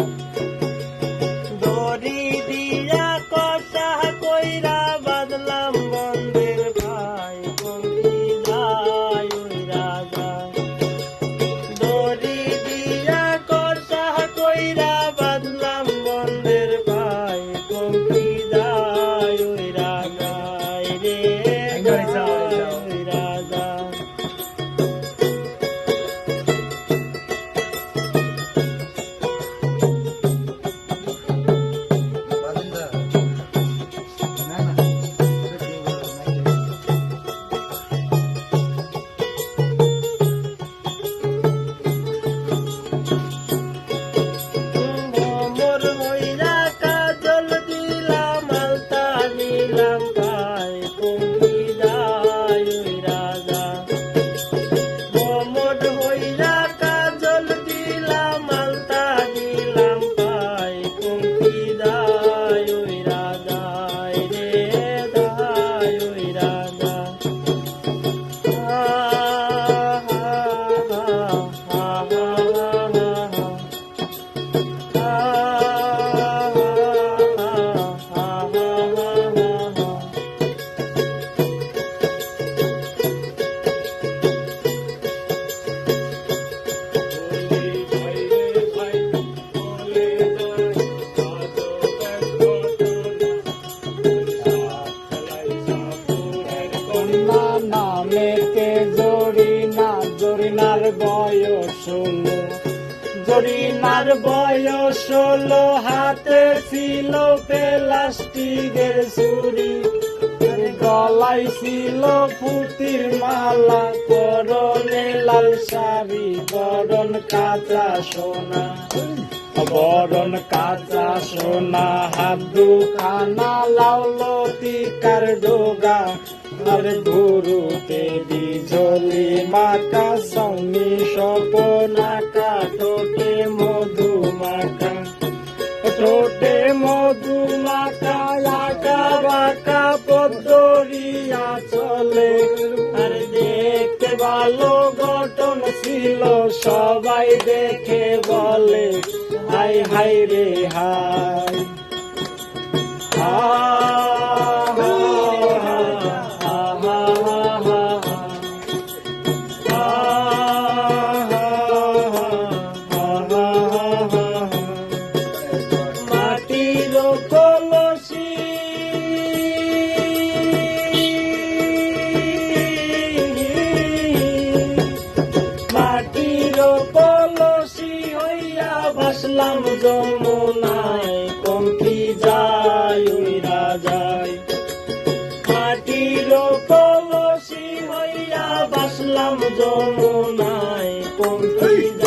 Música বয়স হলো জরিনার বয়স হলো হাতে ছিল প্লাস্টিকের ছুরি। গলায় ছিল ফুটির মালা করনে লাল শাড়ি বরণ কাঁচা সোনা। বরণ কাঁচা সোনা, হাত দুখানা লাউলতি কার ডোগা। আর গুরুতে বিজলি মাকা সৌনি সপনা কাটোটে মধু মাকা ঠোঁটে মধু মাকা আঁকা, বাঁকা চলে আর দেখতে ভালো গঠন ছিল, সবাই দেখে বলে, হাই হাই রে, হাই। ভাসলাম যমুনায় কমতি যায় ওই যায় মাটির কলসি হইয়া বাসলাম যমুনায় পঙ্কি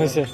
смысле?